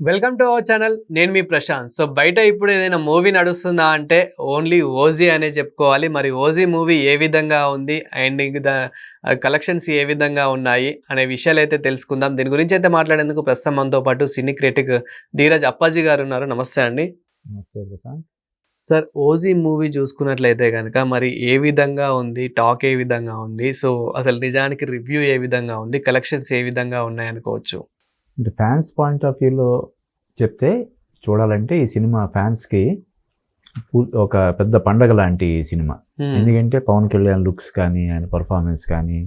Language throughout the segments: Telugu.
వెల్కమ్ టు అవర్ ఛానల్ నేను మీ ప్రశాంత్. సో బయట ఇప్పుడు ఏదైనా మూవీ నడుస్తుందా అంటే ఓన్లీ ఓజీ అనే చెప్పుకోవాలి. మరి ఓజీ మూవీ ఏ విధంగా ఉంది? అండ్ ద కలెక్షన్స్ ఏ విధంగా ఉన్నాయి? అనే విషయాలు అయితే తెలుసుకుందాం. దీని గురించి అయితే మాట్లాడేందుకు ప్రస్తుతం మనతో పాటు సినీ క్రిటిక్ ధీరజ్ అప్పాజీ గారు ఉన్నారు. నమస్తే అండి. నమస్తే ప్రశాంత్. సార్ ఓజీ మూవీ చూసుకున్నట్లయితే కనుక మరి ఏ విధంగా ఉంది? టాక్ ఏ విధంగా ఉంది? సో అసలు నిజానికి రివ్యూ ఏ విధంగా ఉంది? కలెక్షన్స్ ఏ విధంగా ఉన్నాయి అనుకోవచ్చు? అంటే ఫ్యాన్స్ పాయింట్ ఆఫ్ వ్యూలో చెప్తే చూడాలంటే ఈ సినిమా ఫ్యాన్స్కి ఒక పెద్ద పండగ లాంటి సినిమా Hmm. ఎందుకంటే పవన్ కళ్యాణ్ లుక్స్ కానీ ఆయన పర్ఫార్మెన్స్ కానీ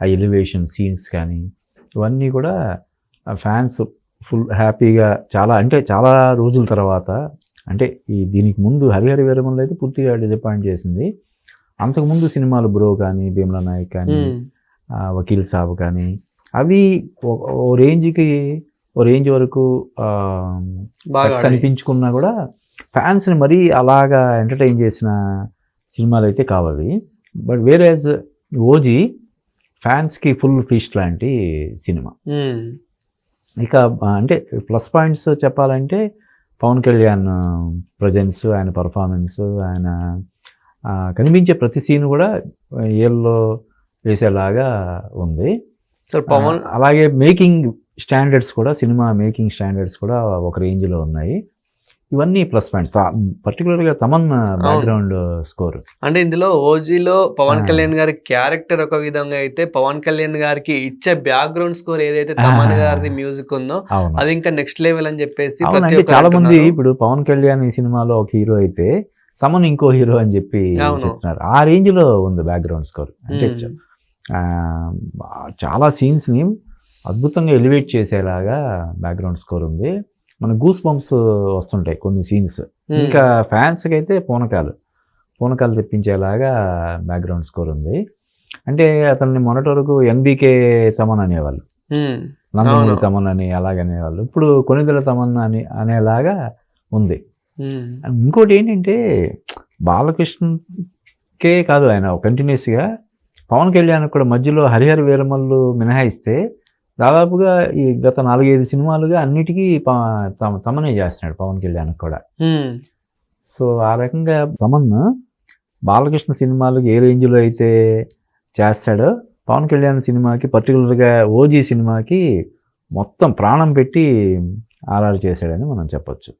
ఆ ఎలివేషన్ సీన్స్ కానీ ఇవన్నీ కూడా ఫ్యాన్స్ ఫుల్ హ్యాపీగా చాలా అంటే చాలా రోజుల తర్వాత అంటే ఈ దీనికి ముందు హరిహరి వీరమల్లో అయితే పూర్తిగా డిసప్పాయింట్ చేసింది అంతకుముందు సినిమాలు బ్రో కానీ భీమ్లా నాయక్ కానీ Hmm. వకీల్ సాబ్ కానీ అవి ఓ- రేంజ్కి ఓ రేంజ్ వరకు. అనిపించుకున్నా కూడా ఫ్యాన్స్ని మరీ అలాగా ఎంటర్టైన్ చేసిన సినిమాలు అయితే కావాలి బట్ వేరే ఓజీ ఫ్యాన్స్కి ఫుల్ ఫీస్ట్ లాంటి సినిమా. ఇక అంటే ప్లస్ పాయింట్స్ చెప్పాలంటే పవన్ కళ్యాణ్ ప్రజెన్స్ ఆయన పర్ఫార్మెన్స్ ఆయన కనిపించే ప్రతి సీన్ కూడా ఏల్లో వేసేలాగా ఉంది సార్ పవన్ అలాగే మేకింగ్ స్టాండర్డ్స్ కూడా సినిమా మేకింగ్ స్టాండర్డ్స్ కూడా ఒక రేంజ్లో ఉన్నాయి ఇవన్నీ ప్లస్ పాయింట్స్ పర్టికులర్గా తమన్ బ్యాక్గ్రౌండ్ స్కోర్ అంటే ఇందులో ఓజీలో పవన్. కళ్యాణ్ గారి క్యారెక్టర్ ఒక విధంగా అయితే పవన్ కళ్యాణ్ గారికి ఇచ్చే బ్యాక్గ్రౌండ్ స్కోర్ ఏదైతే తమన్. గారిది మ్యూజిక్ ఉందో అది ఇంకా నెక్స్ట్ లెవెల్ అని చెప్పేసి చాలా మంది. ఇప్పుడు పవన్ కళ్యాణ్ ఈ సినిమాలో ఒక హీరో అయితే తమన్ ఇంకో హీరో అని చెప్పి. చెప్తున్నారు ఆ రేంజ్లో ఉంది బ్యాక్గ్రౌండ్ స్కోర్ అంటే చాలా సీన్స్ని అద్భుతంగా ఎలివేట్ చేసేలాగా బ్యాక్గ్రౌండ్ స్కోర్ ఉంది మన గూస్ బంప్స్ వస్తుంటాయి కొన్ని సీన్స్. ఇంకా ఫ్యాన్స్కి అయితే పూనకాలు పూనకాలు తెప్పించేలాగా బ్యాక్గ్రౌండ్ స్కోర్ ఉంది అంటే అతన్ని మొన్నటి వరకు ఎన్బీకే తమన్ అనేవాళ్ళు. నందమూరి. తమన్ అని అలాగనేవాళ్ళు ఇప్పుడు కొనిదెల తమన్ అని అనేలాగా ఉంది. ఇంకోటి ఏంటంటే బాలకృష్ణకే కాదు ఆయన కంటిన్యూస్గా పవన్ కళ్యాణ్ కూడా మధ్యలో హరిహర వీరమల్లు మినహాయిస్తే దాదాపుగా ఈ గత నాలుగైదు సినిమాలుగా అన్నిటికీ తమ- తమనే చేస్తున్నాడు పవన్ కళ్యాణ్ కూడా. సో ఆ రకంగా తమన్ బాలకృష్ణ సినిమాలకు ఏ రేంజ్లో అయితే చేస్తాడో పవన్ కళ్యాణ్ సినిమాకి పర్టికులర్గా ఓజీ సినిమాకి మొత్తం ప్రాణం పెట్టి ఆర్ఆర్ చేశాడని మనం చెప్పొచ్చు.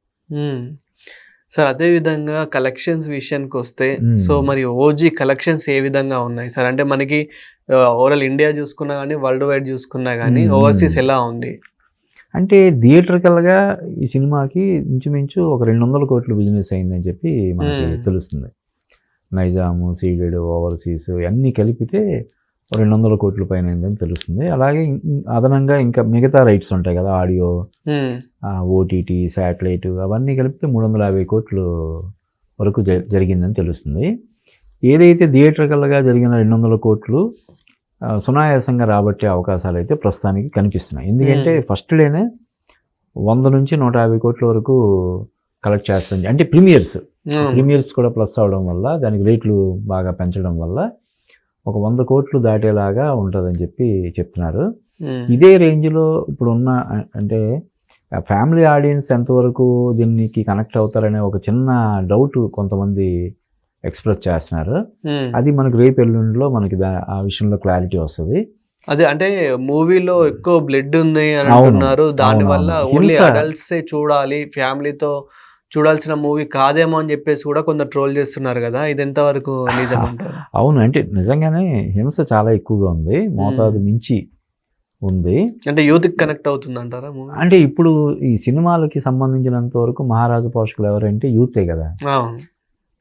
సార్ అదే విధంగా కలెక్షన్స్ విషయానికి వస్తే. సో మరి ఓజీ కలెక్షన్స్ ఏ విధంగా ఉన్నాయి సార్ అంటే మనకి ఓవరాల్ ఇండియా చూసుకున్నా కానీ వరల్డ్ వైడ్ చూసుకున్నా కానీ. ఓవర్సీస్ ఎలా ఉంది అంటే థియేటర్కల్గా ఈ సినిమాకి ఇంచుమించు ఒక రెండు వందల కోట్లు బిజినెస్ అయిందని చెప్పి మనకి. తెలుస్తుంది నైజాము సీడెడ్ ఓవర్సీస్ అన్నీ కలిపితే రెండు వందల కోట్ల పైన అయిందని తెలుస్తుంది అలాగే అదనంగా ఇంకా మిగతా రైట్స్ ఉంటాయి కదా ఆడియో. ఓటీటీ శాటిలైట్ అవన్నీ కలిపితే మూడు వందల యాభై కోట్లు వరకు జ- జరిగిందని తెలుస్తుంది ఏదైతే థియేటర్కల్గా జరిగిన రెండు వందల కోట్లు సునాయాసంగా రాబట్టే అవకాశాలు అయితే ప్రస్తుతానికి కనిపిస్తున్నాయి ఎందుకంటే. ఫస్ట్ డేనే వంద నుంచి నూట యాభై కోట్ల వరకు కలెక్ట్ చేస్తుంది అంటే ప్రీమియర్స్. ప్రీమియర్స్ కూడా ప్లస్ అవడం వల్ల దానికి రేట్లు బాగా పెంచడం వల్ల ఒక వంద కోట్లు దాటేలాగా ఉంటుందని చెప్పి చెప్తున్నారు. ఇదే రేంజ్లో ఇప్పుడు ఉన్న అంటే ఫ్యామిలీ ఆడియన్స్ ఎంతవరకు దీనికి కనెక్ట్ అవుతారనే ఒక చిన్న డౌట్ కొంతమంది ఎక్స్ప్రెస్ చేస్తున్నారు. అది మనకు రేపు ఎల్లుండిలో మనకి ఆ విషయంలో క్లారిటీ వస్తుంది అదే అంటే మూవీలో ఎక్కువ బ్లడ్ ఉంది అని. అంటున్నారు దాని అవును, వల్ల అవును. ఓన్లీ. అడల్ట్స్ చూడాలి ఫ్యామిలీతో చూడాల్సిన మూవీ కాదేమో అని చెప్పేసి కూడా కొందరు ట్రోల్ చేస్తున్నారు కదా. ఇది ఎంతవరకు నిజం అవును అంటే నిజంగానే హింస చాలా ఎక్కువగా ఉంది మోతాదు మించి ఉంది. అంటే యూత్ కనెక్ట్ అవుతుంది అంటారా అంటే ఇప్పుడు ఈ సినిమాలకి సంబంధించినంత వరకు మహారాజు పోషకులు ఎవరంటే యూతే కదా.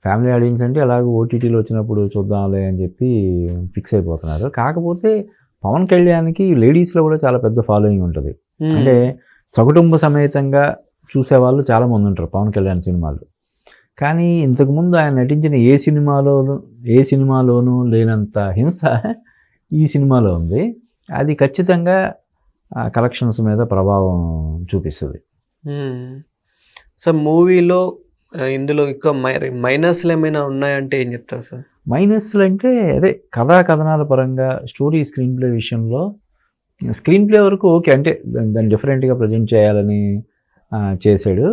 ఫ్యామిలీ ఆడియన్స్ అంటే అలాగే ఓటీటీలో వచ్చినప్పుడు చూద్దాంలే అని చెప్పి ఫిక్స్ అయిపోతున్నారు. కాకపోతే పవన్ కళ్యాణ్కి లేడీస్లో కూడా చాలా పెద్ద ఫాలోయింగ్ ఉంటుంది. అంటే సకుటుంబ సమేతంగా చూసేవాళ్ళు చాలా మంది ఉంటారు పవన్ కళ్యాణ్ సినిమాలు. కానీ ఇంతకుముందు ఆయన నటించిన ఏ సినిమాలోనూ ఏ సినిమాలోనూ లేనంత హింస ఈ సినిమాలో ఉంది. అది ఖచ్చితంగా కలెక్షన్స్ మీద ప్రభావం చూపిస్తుంది. సార్ మూవీలో ఇందులో ఇంకా మైనస్లు ఏమైనా ఉన్నాయంటే ఏం చెప్తారు సార్? మైనస్లు అంటే అదే కథా కథనాల పరంగా స్టోరీ స్క్రీన్ ప్లే విషయంలో స్క్రీన్ ప్లే వరకు ఓకే అంటే దాన్ని డిఫరెంట్గా ప్రజెంట్ చేయాలని చేశాడు.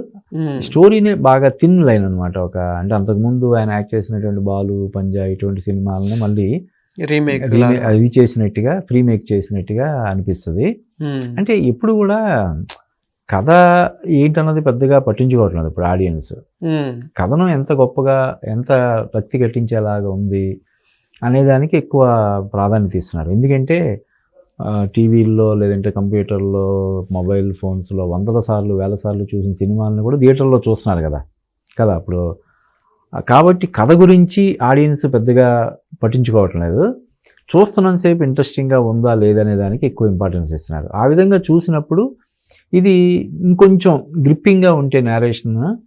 స్టోరీనే బాగా థిన్ లైన్ అనమాట ఒక అంటే అంతకుముందు ఆయన యాక్ట్ చేసినటువంటి బాలు పంజా ఇటువంటి సినిమాలను మళ్ళీ రీమేక్. అది చేసినట్టుగా ఫ్రీ మేక్ చేసినట్టుగా అనిపిస్తుంది. అంటే ఎప్పుడు కూడా కథ ఏంటన్నది పెద్దగా పట్టించుకోవట్లేదు ఇప్పుడు ఆడియన్స్. కథనం ఎంత గొప్పగా ఎంత భక్తి కట్టించేలాగా ఉంది అనేదానికి ఎక్కువ ప్రాధాన్యత ఇస్తున్నారు. ఎందుకంటే టీవీల్లో లేదంటే కంప్యూటర్లో మొబైల్ ఫోన్స్లో వందల సార్లు వేల సార్లు చూసిన సినిమాలను కూడా థియేటర్లో చూస్తున్నారు కదా. కదా అప్పుడు. కాబట్టి కథ గురించి ఆడియన్స్ పెద్దగా పట్టించుకోవట్లేదు చూస్తున్నంతసేపు ఇంట్రెస్టింగ్గా ఉందా లేదనే దానికి ఎక్కువ ఇంపార్టెన్స్ ఇస్తున్నారు. ఆ విధంగా చూసినప్పుడు ఇది ఇంకొంచెం గ్రిప్పింగ్గా ఉంటే నేరేషన్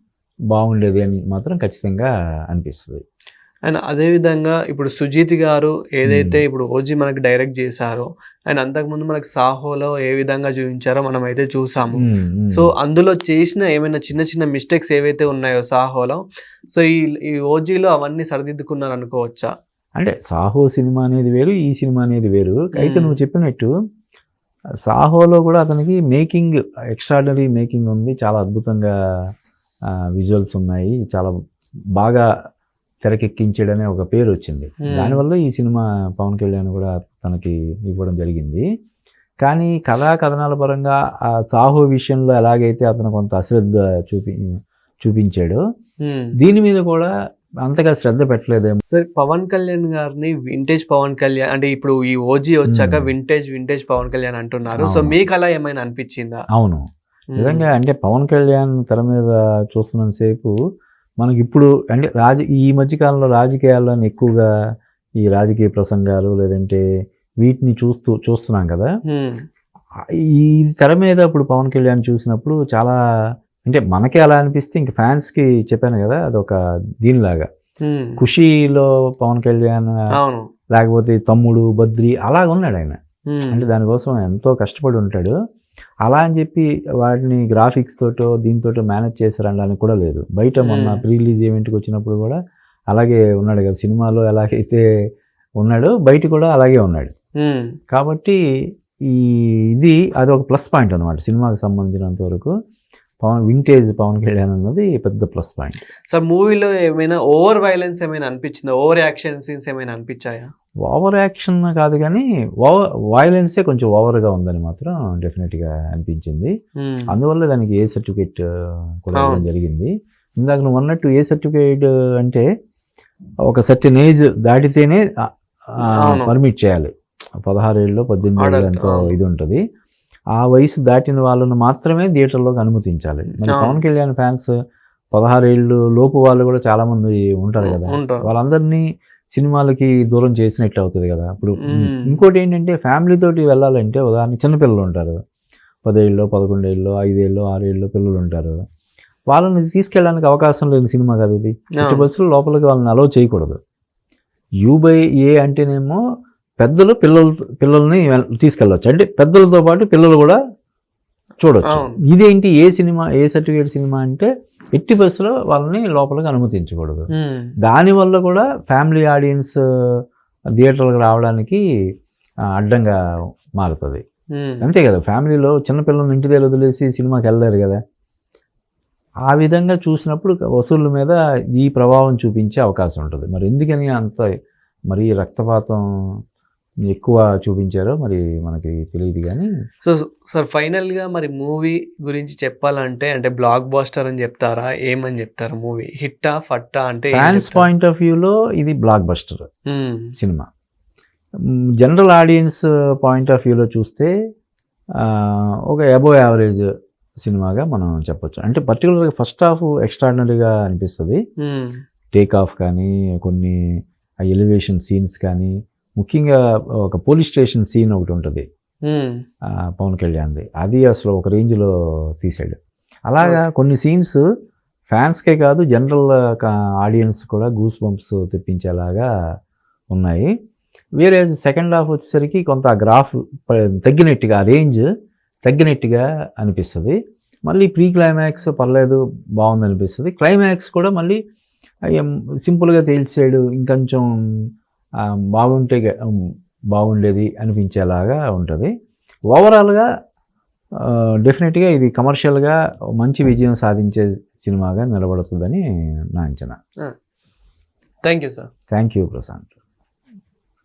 బాగుండేది అని మాత్రం ఖచ్చితంగా అనిపిస్తుంది. అండ్ అదే విధంగా ఇప్పుడు సుజీత్ గారు ఏదైతే ఇప్పుడు ఓజీ మనకి డైరెక్ట్ చేశారో అండ్ అంతకుముందు మనకి సాహోలో ఏ విధంగా చూపించారో మనం అయితే చూసాము. సో అందులో చేసిన ఏమైనా చిన్న చిన్న మిస్టేక్స్ ఏవైతే ఉన్నాయో సాహోలో సో ఈ ఈ ఓజీలో అవన్నీ సరిదిద్దుకున్నారు అనుకోవచ్చా? అంటే సాహో సినిమా అనేది వేరు ఈ సినిమా అనేది వేరు. అయితే. నువ్వు చెప్పినట్టు సాహోలో కూడా అతనికి మేకింగ్ ఎక్స్ట్రాడినరీ మేకింగ్ ఉంది. చాలా అద్భుతంగా విజువల్స్ ఉన్నాయి. చాలా బాగా తెరకెక్కించాడనే ఒక పేరు వచ్చింది. దానివల్ల ఈ సినిమా పవన్ కళ్యాణ్ కూడా తనకి ఇవ్వడం జరిగింది కానీ కథా కథనాల పరంగా ఆ సాహో విషయంలో ఎలాగైతే అతను కొంత అశ్రద్ధ చూపి చూపించాడో. దీని మీద కూడా అంతగా శ్రద్ధ పెట్టలేదేమో సరే పవన్ కళ్యాణ్ గారిని వింటేజ్ పవన్ కళ్యాణ్ అంటే ఇప్పుడు ఈ ఓజీ వచ్చాక. వింటేజ్ వింటేజ్ పవన్ కళ్యాణ్ అంటున్నారు సో. మీకు అలా ఏమైనా అనిపించిందా అవును నిజంగా అంటే పవన్ కళ్యాణ్ తెర మీద చూస్తున్నంతసేపు మనకి ఇప్పుడు అంటే రాజ ఈ మధ్యకాలంలో రాజకీయాల్లో ఎక్కువగా ఈ రాజకీయ ప్రసంగాలు లేదంటే వీటిని చూస్తూ చూస్తున్నాం కదా. ఈ తెర మీద ఇప్పుడు పవన్ కళ్యాణ్ చూసినప్పుడు చాలా అంటే మనకే అలా అనిపిస్తే ఇంక ఫ్యాన్స్కి చెప్పాను కదా అదొక దీనిలాగా. ఖుషీలో పవన్ కళ్యాణ్ లేకపోతే తమ్ముడు బద్రి అలాగ ఉన్నాడు ఆయన. అంటే దానికోసం ఎంతో కష్టపడి ఉంటాడు అలా అని చెప్పి వాటిని గ్రాఫిక్స్ తోటో దీంతో మేనేజ్ చేశారనడానికి కూడా లేదు. బయట మొన్న Hmm. ప్రీ రిలీజ్ ఈవెంట్కి వచ్చినప్పుడు కూడా అలాగే ఉన్నాడు కదా. సినిమాలో ఎలాగైతే ఉన్నాడో బయట కూడా అలాగే ఉన్నాడు. ఉమ్. కాబట్టి ఈ ఇది అది ఒక ప్లస్ పాయింట్ అనమాట సినిమాకి సంబంధించినంత వరకు పవన్ వింటేజ్ పవన్ కళ్యాణ్ అన్నది పెద్ద ప్లస్ పాయింట్ సార్ మూవీలో ఏమైనా ఓవర్ వైలెన్స్ ఏమైనా అనిపించిందా? ఓవర్ యాక్షన్ సీన్స్ ఏమైనా అనిపించాయా? ఓవర్ యాక్షన్ కాదు కానీ ఓవర్ వాయిలెన్సే కొంచెం ఓవర్గా ఉందని మాత్రం డెఫినెట్గా అనిపించింది. అందువల్ల దానికి ఏ సర్టిఫికేట్ కూడా. జరిగింది ఇందాక నువ్వు అన్నట్టు ఏ సర్టిఫికేట్ అంటే ఒక సర్టెన్ ఏజ్ దాటితేనే. పర్మిట్ చేయాలి పదహారు ఏళ్ళు పద్దెనిమిది ఏళ్ళు ఎంతో. ఇది ఉంటుంది ఆ వయసు దాటిన వాళ్ళను మాత్రమే థియేటర్లోకి అనుమతించాలి అవును. పవన్ కళ్యాణ్ ఫ్యాన్స్ పదహారు ఏళ్ళు లోపు వాళ్ళు కూడా చాలా మంది ఉంటారు కదా. వాళ్ళందరినీ సినిమాలకి దూరం చేసినట్టు అవుతుంది కదా. ఇప్పుడు. ఇంకోటి ఏంటంటే ఫ్యామిలీ తోటి వెళ్ళాలంటే ఉదాహరణ చిన్నపిల్లలు ఉంటారు. పదేళ్ళు పదకొండేళ్ళు ఐదేళ్ళు ఆరేళ్ళు పిల్లలు ఉంటారు. వాళ్ళని తీసుకెళ్ళడానికి అవకాశం లేని సినిమా కదా ఇది. అవును. బస్సులో లోపలికి వాళ్ళని అలౌ చేయకూడదు. యూ బై ఏ అంటేనేమో పెద్దలు పిల్లలు పిల్లల్ని తీసుకెళ్ళొచ్చు. అంటే పెద్దలతో పాటు పిల్లలు కూడా చూడొచ్చు. ఇదేంటి A cinema A certificate cinema అంటే ఎట్టి బస్సులో వాళ్ళని లోపలికి అనుమతించకూడదు. దానివల్ల కూడా ఫ్యామిలీ ఆడియన్స్ థియేటర్లకు రావడానికి అడ్డంగా మారుతుంది. అంతే కదా ఫ్యామిలీలో చిన్నపిల్లల్ని ఇంటి దగ్గర వదిలేసి సినిమాకి వెళ్ళలేరు కదా ఆ విధంగా చూసినప్పుడు వసూళ్ళ మీద ఈ ప్రభావం చూపించే అవకాశం ఉంటుంది మరి ఎందుకని అంత మరి రక్తపాతం ఎక్కువ చూపించారో మరి మనకి తెలియదు కానీ సో సార్ ఫైనల్గా మరి మూవీ గురించి చెప్పాలంటే అంటే బ్లాక్ బాస్టర్ అని చెప్తారా ఏమని చెప్తారు మూవీ హిట్టా ఫట్టా అంటే ఫ్యాన్స్? పాయింట్ ఆఫ్ వ్యూలో ఇది blockbuster. Cinema general audience point of వ్యూలో చూస్తే ఒక అబో యావరేజ్ సినిమాగా మనం చెప్పొచ్చు అంటే పర్టికులర్గా ఫస్ట్ హాఫ్ ఎక్స్ట్రాడినరీగా అనిపిస్తుంది. టేక్ ఆఫ్ కానీ కొన్ని ఎలివేషన్ సీన్స్ కానీ ముఖ్యంగా ఒక పోలీస్ స్టేషన్ సీన్ ఒకటి ఉంటుంది. పవన్ కళ్యాణ్ది. అది అసలు ఒక రేంజ్లో తీసాడు. అలాగా కొన్ని సీన్స్ ఫ్యాన్స్కే కాదు జనరల్ ఆడియన్స్ కూడా గూస్ బంప్స్ తెప్పించేలాగా ఉన్నాయి. వేరే సెకండ్ హాఫ్ వచ్చేసరికి కొంత ఆ గ్రాఫ్ తగ్గినట్టుగా ఆ రేంజ్ తగ్గినట్టుగా అనిపిస్తుంది. మళ్ళీ ప్రీ క్లైమాక్స్ పర్లేదు బాగుంది అనిపిస్తుంది క్లైమాక్స్ కూడా మళ్ళీ సింపుల్గా తేల్చాడు ఇంకొంచెం బాగుంటే బాగుండేది అనిపించేలాగా ఉంటుంది. ఓవరాల్గా డెఫినెట్గా ఇది కమర్షియల్గా మంచి విజయం సాధించే సినిమాగా నిలబడుతుందని నా అంచనా. Thank you sir thank you Prashanth